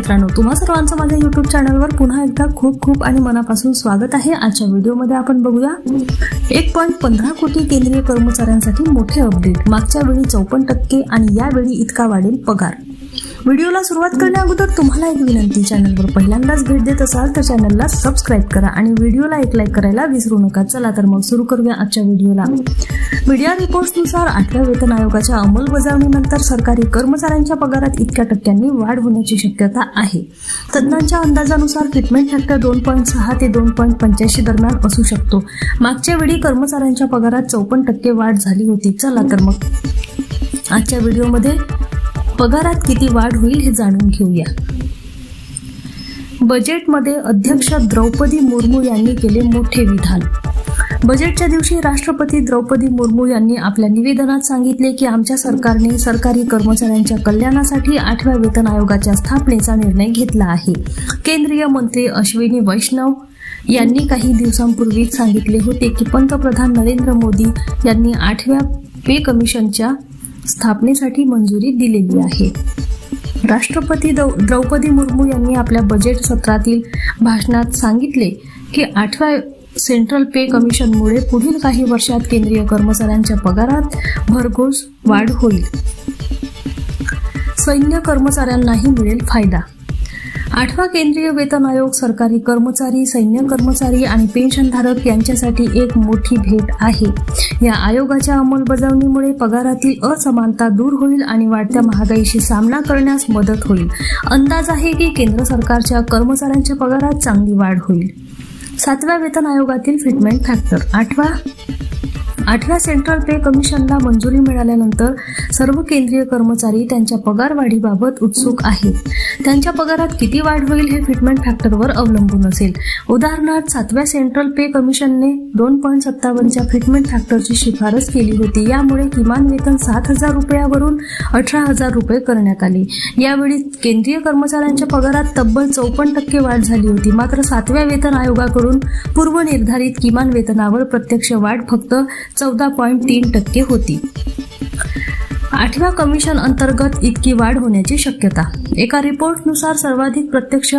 मित्रांनो तुम्हा सर्वांचं माझ्या युट्यूब चॅनलवर पुन्हा एकदा खूप खूप आणि मनापासून स्वागत आहे. आजच्या व्हिडिओमध्ये आपण बघूया एक पॉईंट पंधरा कोटी केंद्रीय कर्मचाऱ्यांसाठी मोठे अपडेट मागच्या वेळी चौपन्न टक्के आणि यावेळी इतका वाढेल पगार. व्हिडिओला सुरुवात करण्या अगोदर तुम्हाला एक विनंती. चॅनलवर पहिल्यांदाच भेट देत असाल तर चॅनलला सबस्क्राईब करा आणि व्हिडिओला एक लाईक करायला विसरू नका. चला तर मग सुरू करूया आजच्या व्हिडिओला. मीडिया रिपोर्ट्सनुसार आठव्या वेतन आयोगाच्या अंमलबजावणीनंतर सरकारी कर्मचाऱ्यांच्या पगारात इतक्या टक्क्यांनी वाढ होण्याची शक्यता आहे. तज्ज्ञांच्या अंदाजानुसार ट्रीटमेंट फॅक्टर दोन पॉईंट सहा ते दोन पॉईंट पंच्याऐंशी दरम्यान असू शकतो. मागच्या वेळी कर्मचाऱ्यांच्या पगारात चौपन्न टक्के वाढ झाली होती. चला तर मग आजच्या व्हिडिओमध्ये पगारात किती वाढ होईल हे जाणून घेऊया. बजेटमध्ये अध्यक्ष द्रौपदी मुर्मू यांनी केले मोठे विधान. बजेटच्या दिवशी राष्ट्रपती द्रौपदी मुर्मू यांनी आपल्या निवेदनात सांगितले की आमच्या सरकारने सरकारी कर्मचाऱ्यांच्या कल्याणासाठी आठव्या वेतन आयोगाच्या स्थापनेचा निर्णय घेतला आहे. केंद्रीय मंत्री अश्विनी वैष्णव यांनी काही दिवसांपूर्वीच सांगितले होते की पंतप्रधान नरेंद्र मोदी यांनी आठव्या पे कमिशनच्या स्थापनेसाठी मंजुरी दिलेली आहे. राष्ट्रपती द्रौ द्रौपदी मुर्मू यांनी आपल्या बजेट सत्रातील भाषणात सांगितले की आठव्या सेंट्रल पे कमिशनमुळे पुढील काही वर्षात केंद्रीय कर्मचाऱ्यांच्या पगारात भरघोस वाढ होईल. सैन्य कर्मचाऱ्यांनाही मिळेल फायदा. आठवा केंद्रीय वेतन आयोग सरकारी कर्मचारी सैन्य कर्मचारी आणि पेन्शनधारक यांच्यासाठी एक मोठी भेट आहे. या आयोगाच्या अंमलबजावणीमुळे पगारातील असमानता दूर होईल आणि वाढत्या महागाईशी सामना करण्यास मदत होईल. अंदाज आहे की केंद्र सरकारच्या कर्मचाऱ्यांच्या पगारात चांगली वाढ होईल. सातव्या वेतन आयोगातील फिटमेंट फॅक्टर आठवा आठव्या सेंट्रल पे कमिशनला मंजुरी मिळाल्यानंतर सर्व केंद्रीय कर्मचारी त्यांच्या पगार वाढीबाबत उत्सुक आहेत. त्यांच्या पगारात किती वाढ होईल हे फिटमेंट फॅक्टरवर अवलंबून असेल. उदाहरणार्थ सातव्या सेंट्रल पे कमिशनने दोन पॉईंट सत्तावन्नच्या फिटमेंट फॅक्टरची शिफारस केली होती. यामुळे किमान वेतन सात हजार रुपयावरून अठरा हजार रुपये करण्यात आले. यावेळी केंद्रीय कर्मचाऱ्यांच्या पगारात तब्बल चौपन्न टक्के वाढ झाली होती. मात्र सातव्या वेतन आयोगाकडून पूर्वनिर्धारित किमान वेतनावर प्रत्यक्ष वाढ फक्त चौदा पॉईंट तीन टक्के होती. आठव्या कमिशन अंतर्गत इतकी वाढ होण्याची शक्यता. एका रिपोर्टनुसार सर्वाधिक प्रत्यक्ष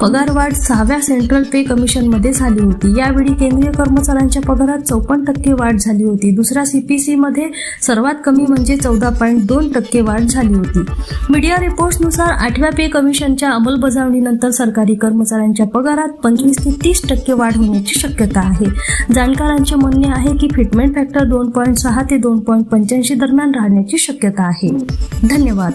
पगारवाढ सहाव्या सेंट्रल पे कमिशनमध्ये झाली होती. यावेळी केंद्रीय कर्मचाऱ्यांच्या पगारात चौपन्न टक्के वाढ झाली होती. दुसऱ्या सीपीसीमध्ये सर्वात कमी म्हणजे चौदा पॉईंट दोन टक्के वाढ झाली होती. मीडिया रिपोर्ट्सनुसार आठव्या पे कमिशनच्या अंमलबजावणीनंतर सरकारी कर्मचाऱ्यांच्या पगारात पंचवीस ते तीस टक्के वाढ होण्याची शक्यता आहे. जाणकारांचे म्हणणे आहे की फिटमेंट फॅक्टर दोन पॉईंट सहा ते दोन पॉईंट पंच्याऐंशी दरम्यान राहण्याची शक्यता आहे. धन्यवाद.